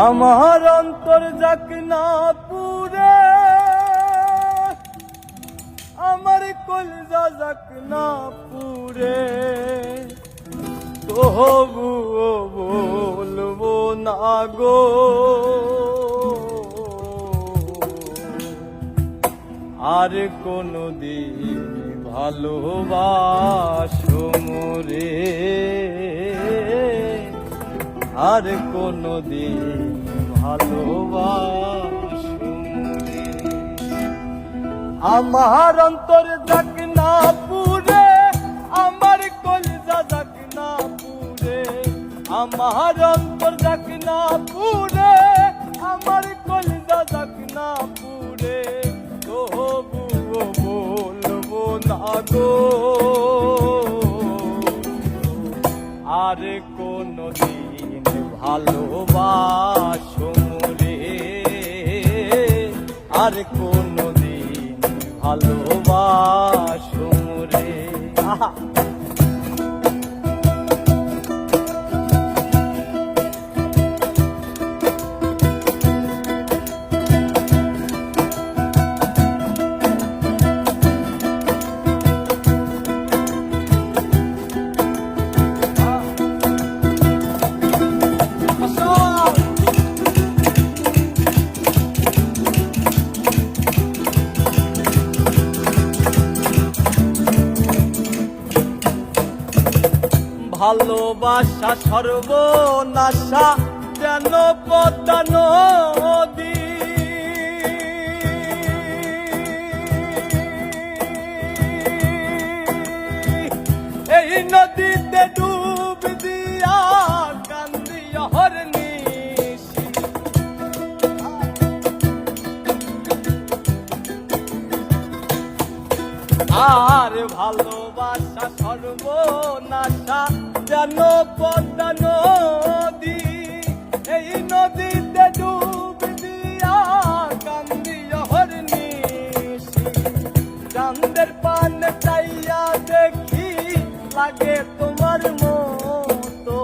আমার অন্তর যাক না পুরে, আমার কলজা যাক না পুরে। তবুও বলব না গো, আর কোনো দিন ভালোবাসো মোরে আর কোনো দিন ভালোবাস মোরে আমার অন্তর যাক না পুরে আমার কলজা যাক না পুরে আমার অন্তর যাক না পুরে আর কোনো দিন ভালোবাসো রে আর কোন দিন ভালোবাসো মোরে আহা। ভালোবাসা সর্বনাশা যেন পদ্মা এই নদীতে ডুব দিয়া কান্দি হরনিশি আর ভালোবাসা সর্বনাশা যেন পদ্মা নদী, এই নদীতে ডুব দিয়া কান্দি চাইয়া দেখি লাগে তোমার মতো।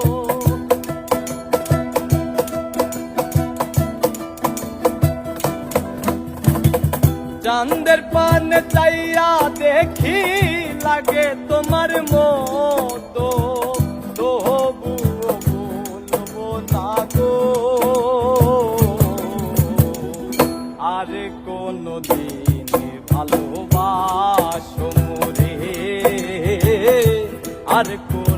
চান্দের পান চাইয়া দেখি লাগে তোমার মতো। দিন ভালোবাসো রে। আর কোন